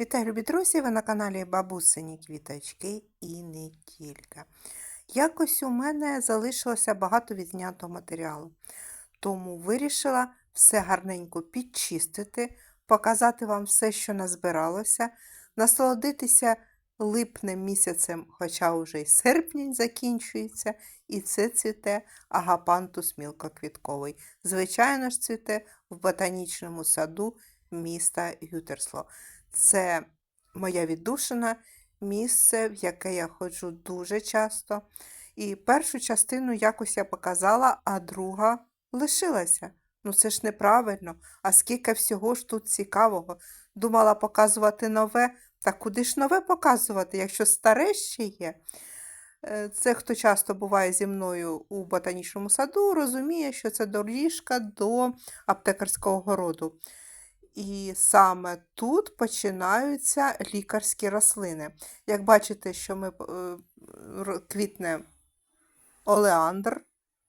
Вітаю, любі друзі! Ви на каналі Бабусині Квіточки і не тільки. Якось у мене залишилося багато відзнятого матеріалу, тому вирішила все гарненько підчистити, показати вам все, що назбиралося, насолодитися липнем місяцем, хоча вже й серпень закінчується, і це цвіте агапантус мілкоквітковий. Звичайно ж, цвіте в ботанічному саду міста Гютерсло. Це моя віддушина, місце, в яке я ходжу дуже часто. І першу частину якось я показала, а друга лишилася. Ну це ж неправильно. А скільки всього ж тут цікавого. Думала показувати нове, та куди ж нове показувати, якщо старе ще є? Е, Це хто часто буває зі мною у ботанічному саду, розуміє, що це доріжка до аптекарського городу. І саме тут починаються лікарські рослини. Як бачите, що ми, е, квітне олеандр,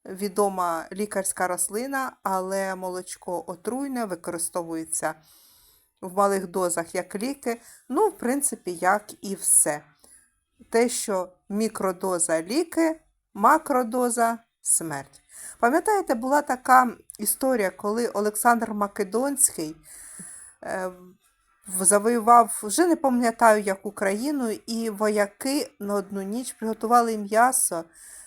відома лікарська рослина, але молочко отруйне, використовується в малих дозах як ліки. Ну, в принципі, як і все. Те, що мікродоза ліки, макродоза смерть. Пам'ятаєте, була така історія, коли Олександр Македонський завоював, вже не пам'ятаю, як Україну, і вояки на одну ніч приготували м'ясо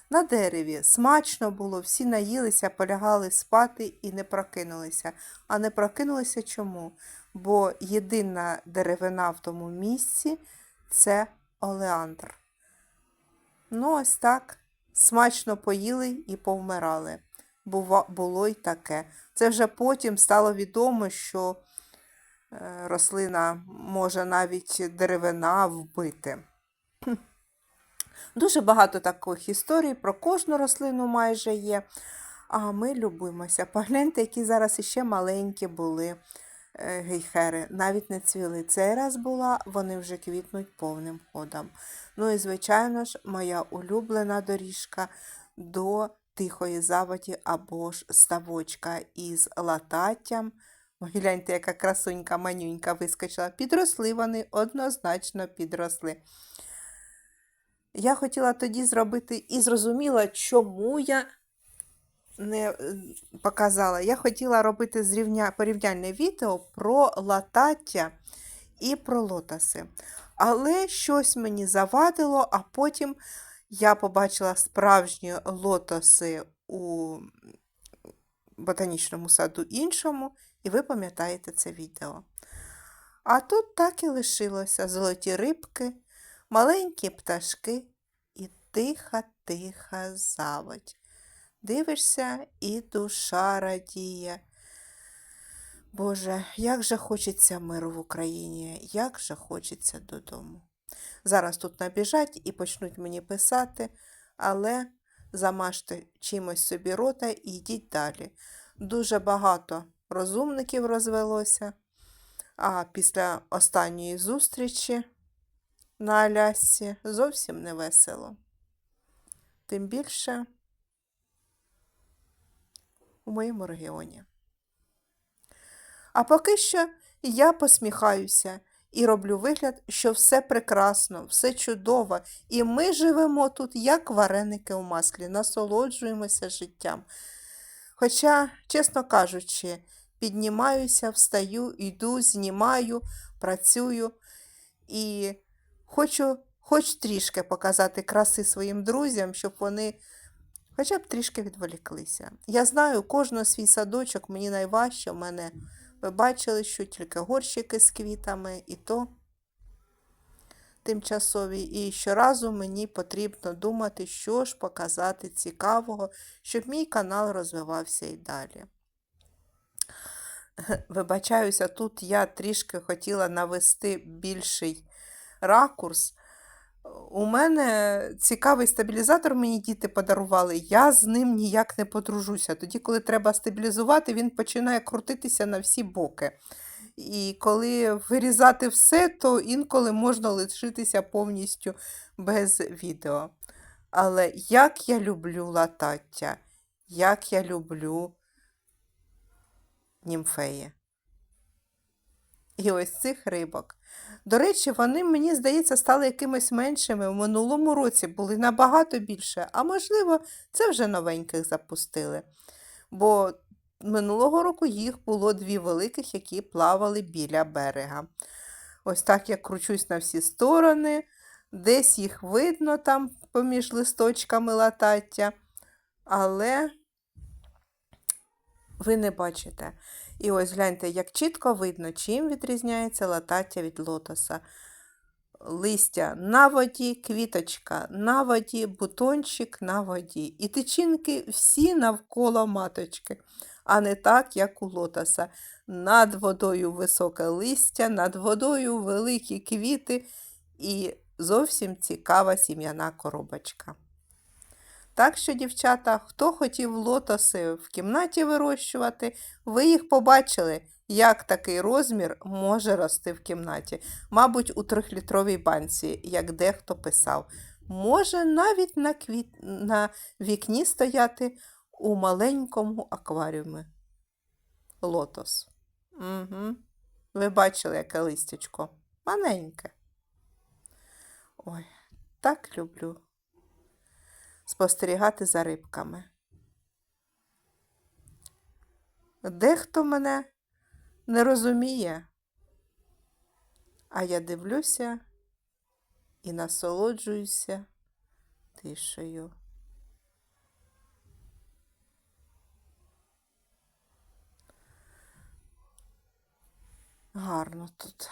на дереві. Смачно було, всі наїлися, полягали спати і не прокинулися. А не прокинулися чому? Бо єдина деревина в тому місці це олеандр. Ну, ось так. Смачно поїли і повмирали. Бува, було й таке. Це вже потім стало відомо, що е, рослина може навіть деревина вбити. Дуже багато таких історій про кожну рослину майже є. А ми любимося. Погляньте, які зараз іще маленькі були е, гейхери. Навіть не цвіли. Цей раз була, вони вже квітнуть повним ходом. Ну і, звичайно ж, моя улюблена доріжка до тихої заводі або ж ставочка із лататтям. Гляньте, яка красунька манюнька вискочила. Підросли вони, однозначно підросли. Я хотіла тоді зробити і зрозуміла, чому я не е, показала. Я хотіла робити зрівня... порівняльне відео про латаття і про лотоси. Але щось мені завадило, а потім я побачила справжні лотоси у ботанічному саду іншому, і ви пам'ятаєте це відео. А тут так і лишилося золоті рибки, маленькі пташки і тиха-тиха заводь. Дивишся, і душа радіє. Боже, як же хочеться миру в Україні, як же хочеться додому. Зараз тут набіжать і почнуть мені писати, але замажте чимось собі рота і йдіть далі. Дуже багато розумників розвелося, а після останньої зустрічі на Алясці зовсім не весело. Тим більше у моєму регіоні. А поки що я посміхаюся і роблю вигляд, що все прекрасно, все чудово, і ми живемо тут, як вареники у маслі, насолоджуємося життям. Хоча, чесно кажучи, піднімаюся, встаю, йду, знімаю, працюю і хочу хоч трішки показати краси своїм друзям, щоб вони хоча б трішки відволіклися. Я знаю, кожного свій садочок мені найважче. У мене ви бачили, що тільки горщики з квітами, і то тимчасові. І щоразу мені потрібно думати, що ж показати цікавого, щоб мій канал розвивався і далі. Вибачаюся, тут я трішки хотіла навести більший ракурс. У мене цікавий стабілізатор мені діти подарували, я з ним ніяк не подружуся. Тоді, коли треба стабілізувати, він починає крутитися на всі боки. І коли вирізати все, то інколи можна лишитися повністю без відео. Але як я люблю латаття, як я люблю німфеї. І ось цих рибок. До речі, вони, мені здається, стали якимись меншими. В минулому році були набагато більше, а можливо, це вже новеньких запустили. Бо минулого року їх було дві великих, які плавали біля берега. Ось так я кручусь на всі сторони, десь їх видно там поміж листочками латаття, але ви не бачите. І ось гляньте, як чітко видно, чим відрізняється латаття від лотоса. Листя на воді, квіточка на воді, бутончик на воді. І тичинки всі навколо маточки, а не так, як у лотоса. Над водою високе листя, над водою великі квіти і зовсім цікава сім'яна коробочка. Так що, дівчата, хто хотів лотоси в кімнаті вирощувати, ви їх побачили, як такий розмір може рости в кімнаті. Мабуть, у трьохлітровій банці, як дехто писав. Може навіть на, квіт... на вікні стояти у маленькому акваріумі. Лотос. Угу. Ви бачили, яке листячко. Маленьке. Ой, так люблю спостерігати за рибками. Дехто мене не розуміє, а я дивлюся і насолоджуюся тишею. Гарно тут.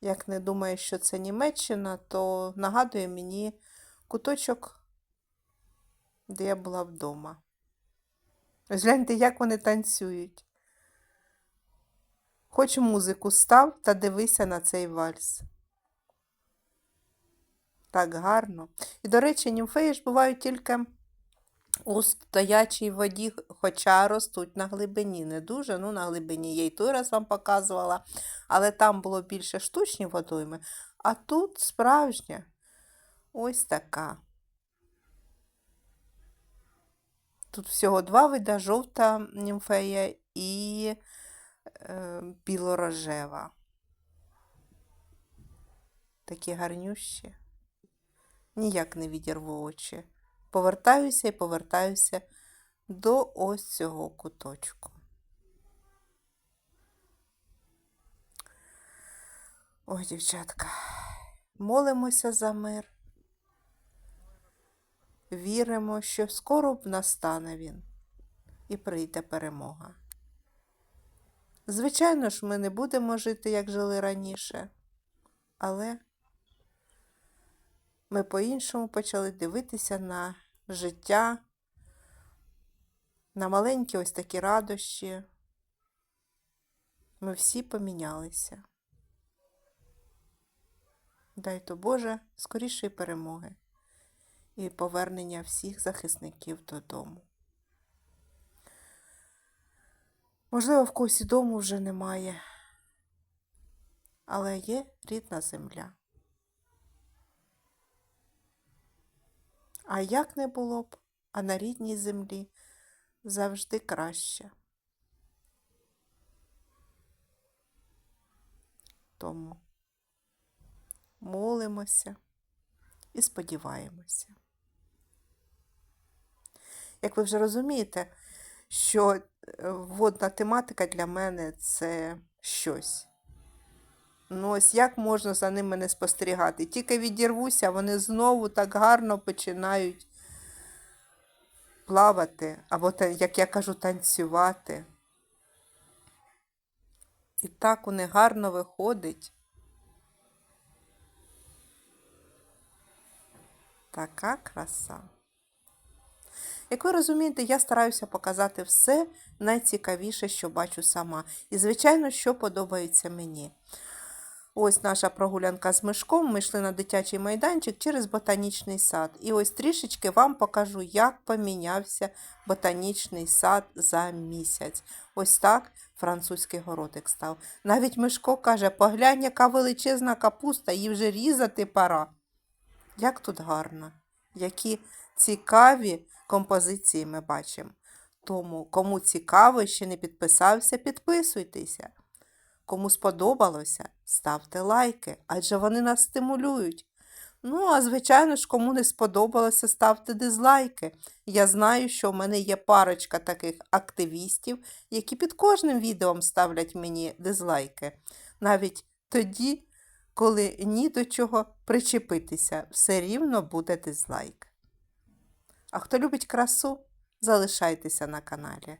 Як не думаю, що це Німеччина, то нагадує мені куточок, де я була вдома. Ось як вони танцюють. Хоч музику став та дивися на цей вальс. Так гарно. І, до речі, німфеї ж бувають тільки у стоячій воді, хоча ростуть на глибині. Не дуже, ну на глибині я й той раз вам показувала, але там було більше штучні водойми, а тут справжня ось така. Тут всього два вида жовта німфея і е, білорожева. Такі гарнющі. Ніяк не відірву очі. Повертаюся і повертаюся до ось цього куточку. Ой, дівчатка, молимося за мир. Віримо, що скоро б настане він і прийде перемога. Звичайно ж, ми не будемо жити, як жили раніше, але ми по-іншому почали дивитися на життя, на маленькі ось такі радощі. Ми всі помінялися. Дай то Боже скорішої перемоги і повернення всіх захисників додому. Можливо, в когось дому вже немає, але є рідна земля. А як не було б, а на рідній землі завжди краще. Тому молимося і сподіваємося. Як ви вже розумієте, що е, водна тематика для мене це щось. Ну, ось як можна за ними не спостерігати? Тільки відірвуся, вони знову так гарно починають плавати, або, як я кажу, танцювати. І так у них гарно виходить. Така краса. Як ви розумієте, я стараюся показати все найцікавіше, що бачу сама. І, звичайно, що подобається мені. Ось наша прогулянка з мишком. Ми йшли на дитячий майданчик через ботанічний сад. І ось трішечки вам покажу, як помінявся ботанічний сад за місяць. Ось так французький городик став. Навіть Мишко каже, поглянь, яка величезна капуста, її вже різати пора. Як тут гарно, які цікаві композиції ми бачимо. Тому, кому цікаво, ще не підписався, підписуйтеся. Кому сподобалося, ставте лайки, адже вони нас стимулюють. Ну, а звичайно ж, кому не сподобалося, ставте дизлайки. Я знаю, що в мене є парочка таких активістів, які під кожним відео ставлять мені дизлайки. Навіть тоді, коли ні до чого причепитися, все рівно буде дизлайк. А хто любить красу, залишайтеся на каналі.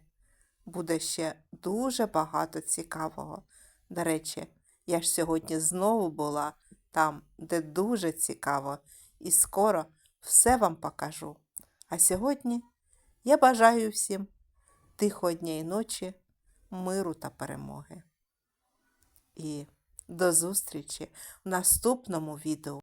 Буде ще дуже багато цікавого. До речі, я ж сьогодні знову була там, де дуже цікаво, і скоро все вам покажу. А сьогодні я бажаю всім тихого дня і ночі, миру та перемоги. І до зустрічі в наступному відео.